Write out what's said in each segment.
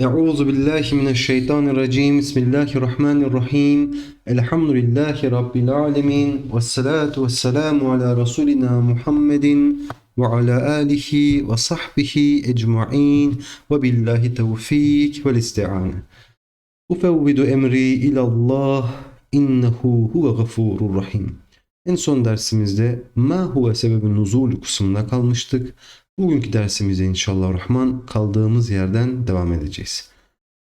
أعوذ بالله من الشيطان الرجيم. بسم الله الرحمن الرحيم. الحمد لله رب العالمين والصلاة والسلام على رسولنا محمد وعلى آله وصحبه أجمعين. وبالله التوفيق والاستعانة. أفوض أمري إلى الله إنه هو غفور رحيم. En son dersimizde ma huve sebebin nuzul kısmında kalmıştık. Bugünkü dersimizde inşallah rahman kaldığımız yerden devam edeceğiz.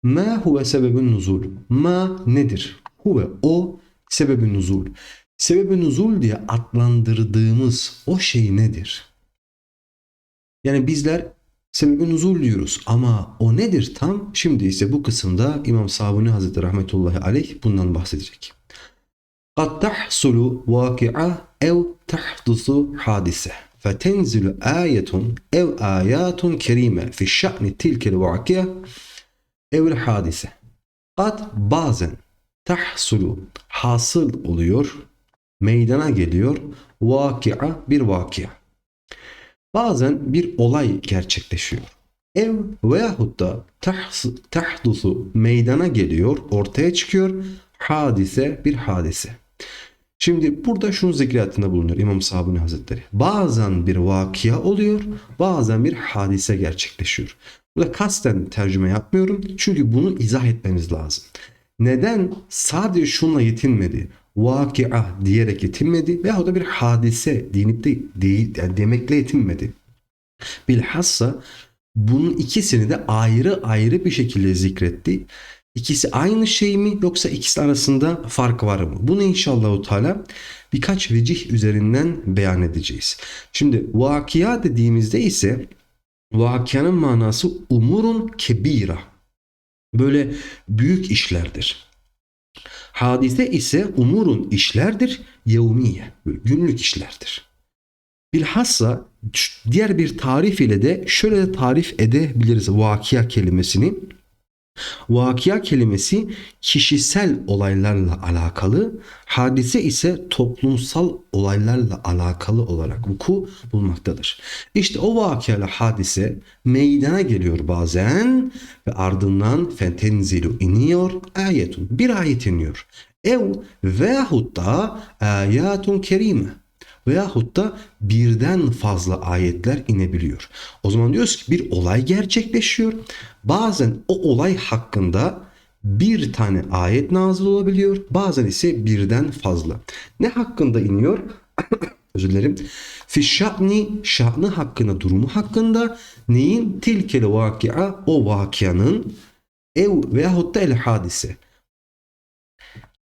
Ma huve sebebin nuzul. Ma nedir? Huve o sebebin nuzul. Sebebin nuzul diye adlandırdığımız o şey nedir? Yani bizler sebebin nuzul diyoruz ama o nedir tam? Şimdi ise bu kısımda İmam Sabuni Hazretleri Rahmetullahi Aleyh bundan bahsedecek. قد تحصل واقعة أو تحدث حادثة فتنزل آية أو آيات كريمة في شأن تلك الواقعة أو الحادثة قد bazen tahsulu hasıl oluyor, meydana geliyor, vakia bir vakia. Bazen bir olay gerçekleşiyor. Ev veyahut da tahs- tahdusu meydana geliyor, ortaya çıkıyor, hadise bir hadise. Şimdi burada şunu zikretinde bulunuyor İmam Sabuni Hazretleri. Bazen bir vakia oluyor, bazen bir hadise gerçekleşiyor. Burada kasten tercüme yapmıyorum çünkü bunu izah etmemiz lazım. Neden sadece şunla yetinmedi, vakia diyerek yetinmedi veyahut da bir hadise deyip de değil, yani demekle yetinmedi. Bilhassa bunun ikisini de ayrı ayrı bir şekilde zikretti. İkisi aynı şey mi yoksa ikisi arasında fark var mı? Bunu inşallah Teala birkaç vecih üzerinden beyan edeceğiz. Şimdi vakia dediğimizde ise vakianın manası umurun kebira. Böyle büyük işlerdir. Hadise ise umurun işlerdir, yevmiye, günlük işlerdir. Bilhassa diğer bir tarif ile de şöyle de tarif edebiliriz vakia kelimesini. Vakia kelimesi kişisel olaylarla alakalı, hadise ise toplumsal olaylarla alakalı olarak vuku bulmaktadır. İşte o vakialı hadise meydana geliyor bazen ve ardından fentenzilu iniyor ayetun. Bir ayet iniyor. Ev veyahut da ayatun kerime veyahut da birden fazla ayetler inebiliyor. O zaman diyoruz ki bir olay gerçekleşiyor. Bazen o olay hakkında bir tane ayet nazil olabiliyor. Bazen ise birden fazla. Ne hakkında iniyor? Özür dilerim. Fi şa'ni şa'nı hakkında, durumu hakkında neyin tilkel vakia o vakianın ev veyahut da el hadise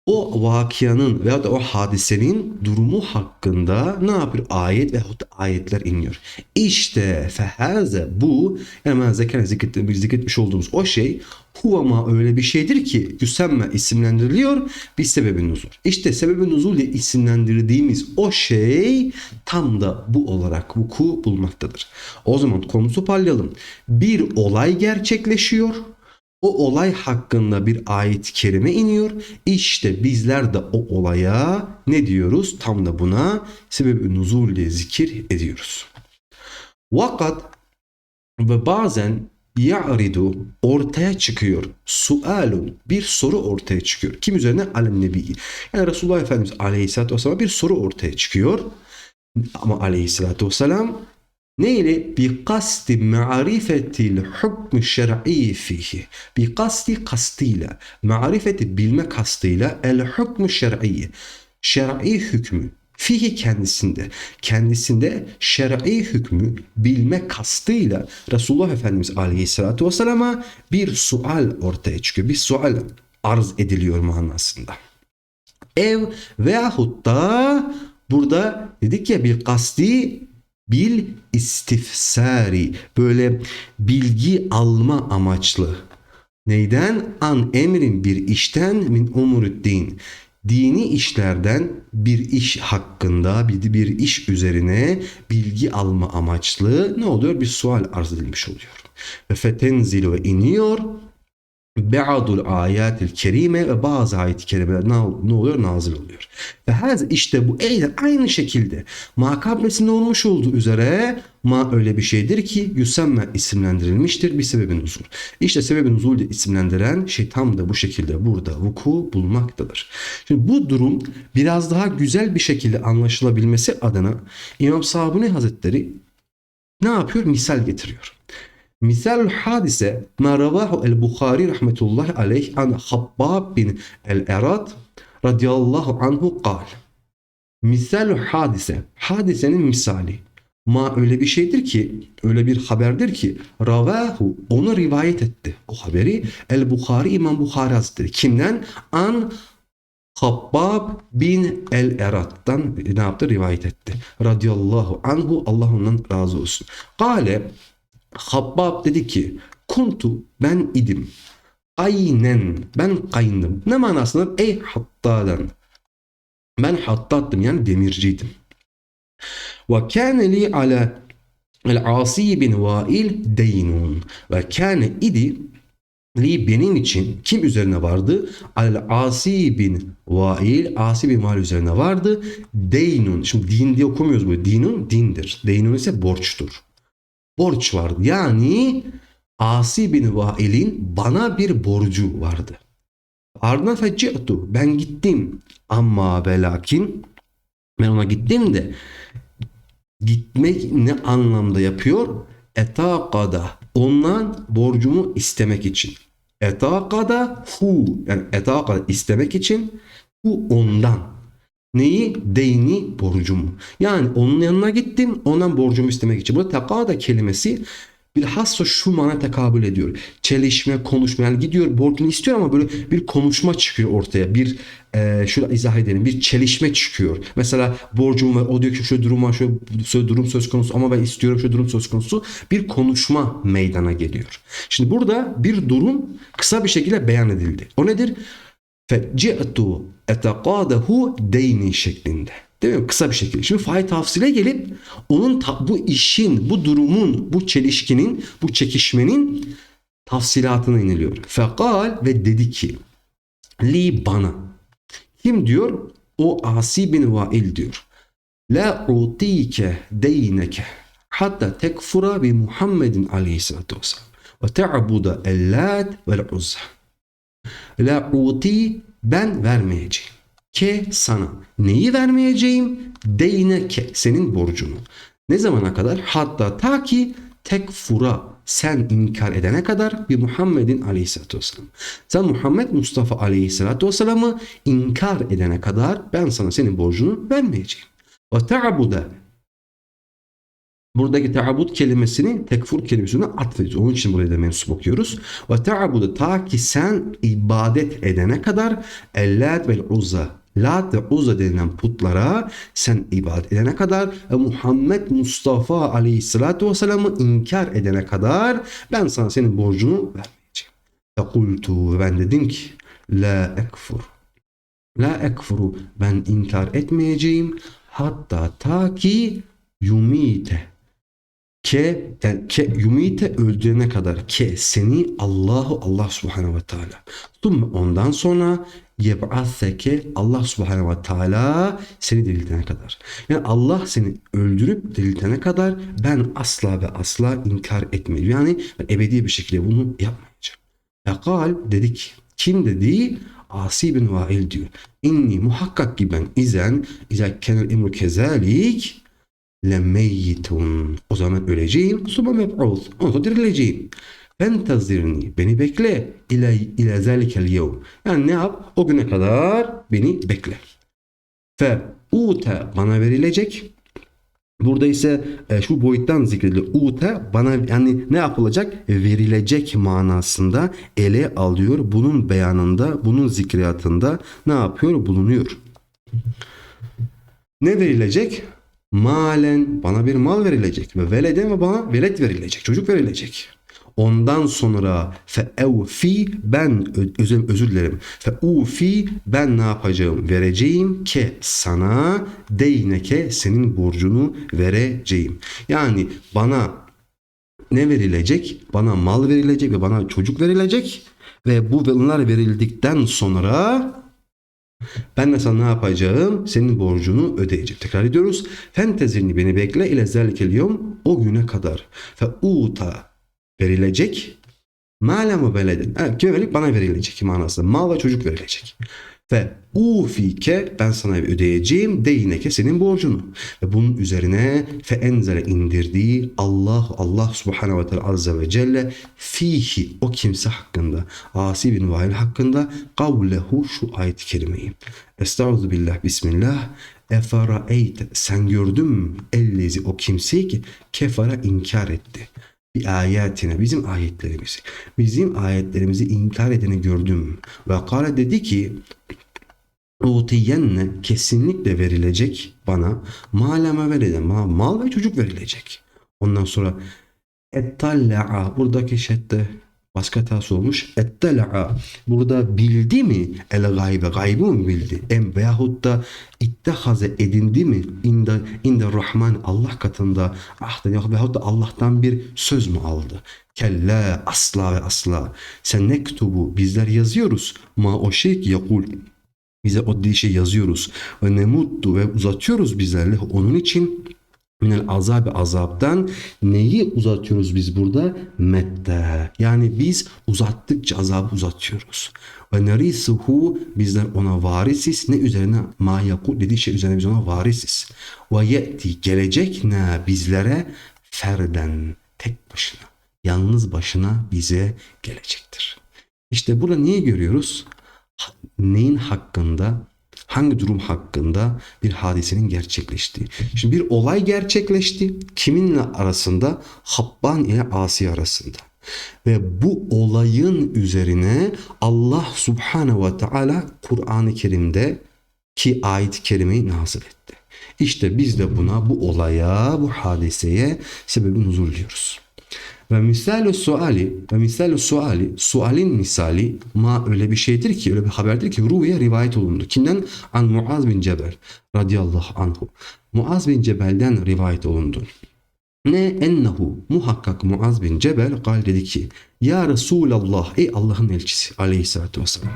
o vakianın veya da o hadisenin durumu hakkında ne yapıyor? Ayet da ayetler iniyor. İşte fehaze bu yani ben zekere zikretmiş, olduğumuz o şey huvama öyle bir şeydir ki yüsemme isimlendiriliyor bir sebebin nuzul. İşte sebebin nuzul diye isimlendirdiğimiz o şey tam da bu olarak vuku bulmaktadır. O zaman konusu toparlayalım. Bir olay gerçekleşiyor. O olay hakkında bir ayet-i kerime iniyor. İşte bizler de o olaya ne diyoruz? Tam da buna sebeb-i nuzul diye zikir ediyoruz. Vakat ve bazen ya'ridu ortaya çıkıyor. Sualun bir soru ortaya çıkıyor. Kim üzerine? Alen nebi. Yani Resulullah Efendimiz Aleyhisselatü Vesselam bir soru ortaya çıkıyor. Ama Aleyhisselatü Vesselam Neyle? Bi kasti ma'rifetil hükmü şer'i fihi. Bi kasti kastıyla, marifeti bilme kastıyla el hükmü şer'i. Şer'i hükmü fihi kendisinde. Kendisinde şer'i hükmü bilme kastıyla Resulullah Efendimiz Aleyhisselatü Vesselam'a bir sual ortaya çıkıyor. Bir sual arz ediliyor manasında. Ev veyahut da burada dedik ya bir kasti bil istifsari böyle bilgi alma amaçlı. Neyden? An emrin bir işten min umuriddin. Dini işlerden bir iş hakkında bir, bir iş üzerine bilgi alma amaçlı ne oluyor? Bir sual arz edilmiş oluyor. Ve fetenzilu iniyor Be'adul ayatil kerime ve bazı ayet-i kerimeler ne, ne oluyor? Nazil oluyor. Ve her işte bu eyler aynı şekilde makabresinde olmuş olduğu üzere ma öyle bir şeydir ki yüsemme isimlendirilmiştir bir sebebin nuzul. İşte sebebin nuzul diye isimlendiren şey tam da bu şekilde burada vuku bulmaktadır. Şimdi bu durum biraz daha güzel bir şekilde anlaşılabilmesi adına İmam Sabuni Hazretleri ne yapıyor? Misal getiriyor. Misal hadise ma ravahu el-Bukhari rahmetullahi aleyh an Habbab bin el-Erat radıyallahu anhu kal. Misal hadise. Hadisenin misali. Ma öyle bir şeydir ki, öyle bir haberdir ki ravahu onu rivayet etti. O haberi el-Bukhari İmam Bukhari Hazretleri. Kimden? An Habbab bin el-Erat'tan ne yaptı? Rivayet etti. Radıyallahu anhu Allah ondan razı olsun. Kale Habbab dedi ki kuntu ben idim. Aynen ben kayındım. Ne manasında? Ey hattadan. Ben hattattım yani demirciydim. Ve kâne li ala el-Asi bin Vail deynun. Ve kâne idi li benim için kim üzerine vardı? Al-Asi bin Vail, Asi bin Vail üzerine vardı. Deynun. Şimdi din diye okumuyoruz bu. Dinun dindir. Deynun ise borçtur. Borç vardı. Yani Asi bin Vail'in bana bir borcu vardı. Ardından fecci'tu. Ben gittim. Ama ve lakin ben ona gittim de gitmek ne anlamda yapıyor? Etakada. Ondan borcumu istemek için. Etakada hu. Yani etakada istemek için hu ondan. Neyi? Deyni borcumu. Yani onun yanına gittim ondan borcumu istemek için. Burada tekada kelimesi bilhassa şu mana tekabül ediyor. Çelişme, konuşma. Yani gidiyor borcunu istiyor ama böyle bir konuşma çıkıyor ortaya. Bir e, şöyle izah edelim. Bir çelişme çıkıyor. Mesela borcum var. O diyor ki şu durum var. Şöyle, şöyle durum söz konusu ama ben istiyorum şu durum söz konusu. Bir konuşma meydana geliyor. Şimdi burada bir durum kısa bir şekilde beyan edildi. O nedir? Feci'tu etekadahu deyni şeklinde. Değil mi? Kısa bir şekilde. Şimdi fail tafsile gelip onun bu işin, bu durumun, bu çelişkinin, bu çekişmenin tafsilatına iniliyor. Fekal ve dedi ki li bana. Kim diyor? O Asi bin Vail diyor. La utike deyneke hatta tekfura bi Muhammedin aleyhissalatu vesselam ve te'abuda ellat vel uzza. La uti ben vermeyeceğim. Ke sana. Neyi vermeyeceğim? Deyne ke. Senin borcunu. Ne zamana kadar? Hatta ta ki tekfura. Sen inkar edene kadar bir Muhammedin aleyhissalatü vesselam. Sen Muhammed Mustafa aleyhissalatü vesselam'ı inkar edene kadar ben sana senin borcunu vermeyeceğim. Ve ta'buda Buradaki ta'abud kelimesini tekfur kelimesine atfediyoruz. Onun için buraya da mensup okuyoruz. Ve ta'abudu ta ki sen ibadet edene kadar ellat vel uzza Lat ve Uzza denilen putlara sen ibadet edene kadar ve Muhammed Mustafa aleyhissalatu vesselam'ı inkar edene kadar ben sana senin borcunu vermeyeceğim. Fekultu ben dedim ki la ekfur. La ekfuru ben inkar etmeyeceğim hatta ta ki yumite ke, yani ke yumite öldürene kadar ke seni Allahu Allah subhanehu ve teala. Ondan sonra yeb'atheke Allah subhanehu ve teala seni diriltene kadar. Yani Allah seni öldürüp diriltene kadar ben asla ve asla inkar etmeyeceğim. Yani ebedi bir şekilde bunu yapmayacağım. Fekal dedik. Kim dedi? Asi bin Vail diyor. İnni muhakkak ki ben izen izen kenel emru kezalik lemeyyitun. O zaman öleceğim. Sonra meb'ud. Ondan sonra dirileceğim. Fentazirni. Beni bekle. İle, ile zelikel yevm. Yani ne yap? O güne kadar beni bekle. Fe ute bana verilecek. Burada ise e, şu boyuttan zikrediliyor. Ute bana yani ne yapılacak? Verilecek manasında ele alıyor. Bunun beyanında, bunun zikriyatında ne yapıyor? Bulunuyor. Ne verilecek? Malen bana bir mal verilecek ve veleden ve bana velet verilecek. Çocuk verilecek. Ondan sonra fe evfi ben özür, özür dilerim. Fe ufi ben ne yapacağım? Vereceğim ke sana deyneke senin borcunu vereceğim. Yani bana ne verilecek? Bana mal verilecek ve bana çocuk verilecek. Ve bu bunlar verildikten sonra ben de sana ne yapacağım? Senin borcunu ödeyeceğim. Tekrar ediyoruz. Fentezini beni bekle ile zelikel yom o güne kadar. Fe uta verilecek. Malemu beledin. Evet, kime verilecek? Bana verilecek manasında. Mal ve çocuk verilecek. Ve ufike ben sana ödeyeceğim deyneke senin borcunu. Ve bunun üzerine fe enzele indirdiği Allah Allah subhanehu ve teala azze ve celle fihi o kimse hakkında Asi bin Vail hakkında kavlehu şu ayet-i kerimeyi. Estağfurullah bismillah. Efaraeyte sen gördün mü ellezi o kimseyi ki kefara inkar etti bir ayetine bizim ayetlerimizi bizim ayetlerimizi inkar edeni gördüm. Ve kare dedi ki utiyenne kesinlikle verilecek bana maleme verildi mal, mal ve çocuk verilecek. Ondan sonra ettalla'a buradaki şedde başka tas olmuş ettalla'a burada bildi mi? El gaybe gaybı mı bildi. Em veyahut da ittehaze edindi mi? İnde, inde rahman Allah katında ahden yok. Veyahut da Allah'tan bir söz mü aldı? Kella asla ve asla. Sen nektubu bizler yazıyoruz. Ma o şey ki yakul bize o şey yazıyoruz. Ve nemuttu ve uzatıyoruz bizlerle. Onun için minel azabı azaptan neyi uzatıyoruz biz burada? Mette. Yani biz uzattıkça azabı uzatıyoruz. Ve nerisuhu bizler ona varisiz. Ne üzerine ma yakul dediği şey üzerine biz ona varisiz. Ve ye'ti gelecek ne bizlere ferden tek başına. Yalnız başına bize gelecektir. İşte burada neyi görüyoruz? Neyin hakkında? Hangi durum hakkında bir hadisenin gerçekleştiği. Şimdi bir olay gerçekleşti. Kiminle arasında? Habban ile Asi arasında. Ve bu olayın üzerine Allah Subhanahu ve Teala Kur'an-ı Kerim'de ki ayet-i kerimeyi nazil etti. İşte biz de buna bu olaya, bu hadiseye sebebi nuzul diyoruz. Ve misalü suali ve misalü suali sualin misali ma öyle bir şeydir ki öyle bir haberdir ki ruya rivayet olundu. Kimden? An Muaz bin Cebel radıyallahu anhu. Muaz bin Cebel'den rivayet olundu. Ne ennehu muhakkak Muaz bin Cebel gal dedi ki Ya Resulallah ey Allah'ın elçisi aleyhissalatü vesselam.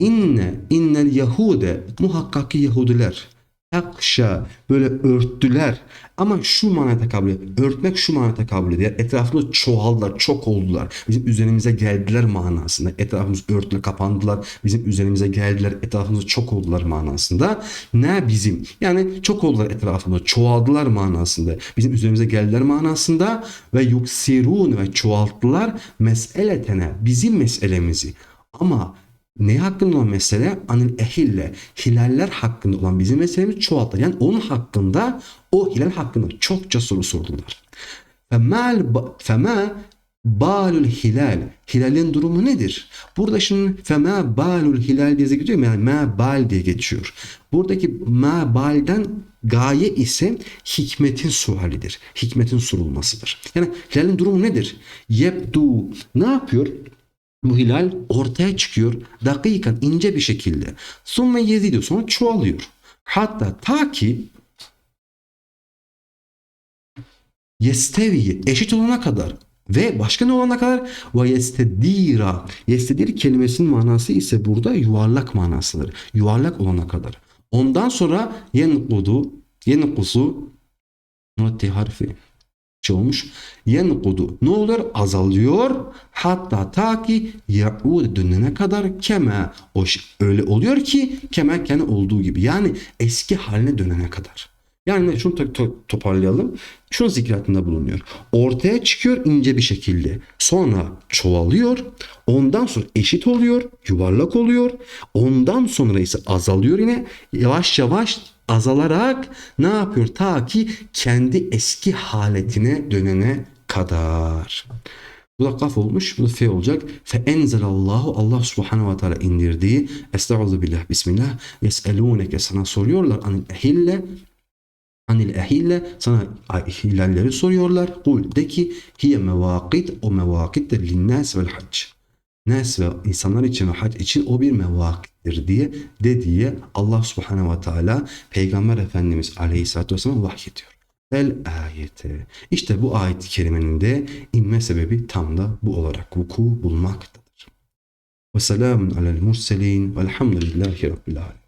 İnne innel Yahude muhakkak Yahudiler takşa böyle örttüler. Ama şu manaya tekabül ediyor. Örtmek şu manaya tekabül ediyor. Etrafımızda çoğaldılar, çok oldular. Bizim üzerimize geldiler manasında. Etrafımız örtüle kapandılar. Bizim üzerimize geldiler. Etrafımızda çok oldular manasında. Ne bizim? Yani çok oldular etrafımızda. Çoğaldılar manasında. Bizim üzerimize geldiler manasında. Ve yuksirun ve çoğalttılar meseletene. Bizim meselemizi. Ama ne hakkında olan mesele? Anil ehille. Hilaller hakkında olan bizim meselemiz çoğaltır. Yani onun hakkında o hilal hakkında çokça soru sordular. Femal fema balul hilal. Hilalin durumu nedir? Burada şimdi fema balul hilal diye geçiyor yani ma bal diye geçiyor. Buradaki ma balden gaye ise hikmetin sualidir. Hikmetin sorulmasıdır. Yani hilalin durumu nedir? Yebdu ne yapıyor? Bu hilal ortaya çıkıyor dakikan ince bir şekilde. Sonra yezidiyor sonra çoğalıyor. Hatta ta ki yestevi eşit olana kadar ve başka ne olana kadar ve yestedira yestedir kelimesinin manası ise burada yuvarlak manasıdır. Yuvarlak olana kadar. Ondan sonra yenkudu yenkusu not harfi olmuş. Yenkudu. Ne olur? Azalıyor. Hatta ta ki yaud dönene kadar keme. O öyle oluyor ki keme kendi olduğu gibi. Yani eski haline dönene kadar. Yani şunu to- to- toparlayalım. Şunu zikretinde bulunuyor. Ortaya çıkıyor ince bir şekilde. Sonra çoğalıyor. Ondan sonra eşit oluyor. Yuvarlak oluyor. Ondan sonra ise azalıyor yine. Yavaş yavaş azalarak ne yapıyor? Ta ki kendi eski haletine dönene kadar. Bu da kaf olmuş. Bu da fe olacak. Fe enzelallahu Allah subhanahu ve teala indirdiği billah bismillah yeselûneke sana soruyorlar anil ehille anil ehille sana hilalleri soruyorlar. Kul de ki hiye mevakit o mevakittir linnâs vel hac. Nas ve insanlar için ve hac için o bir mevakittir diye dediği Allah subhanehu ve teala Peygamber Efendimiz aleyhissalatü vesselam vahyediyor. el ayete. İşte bu ayet-i kerimenin de inme sebebi tam da bu olarak vuku bulmaktadır. Ve selamun alel murselin velhamdülillahi rabbil alemin.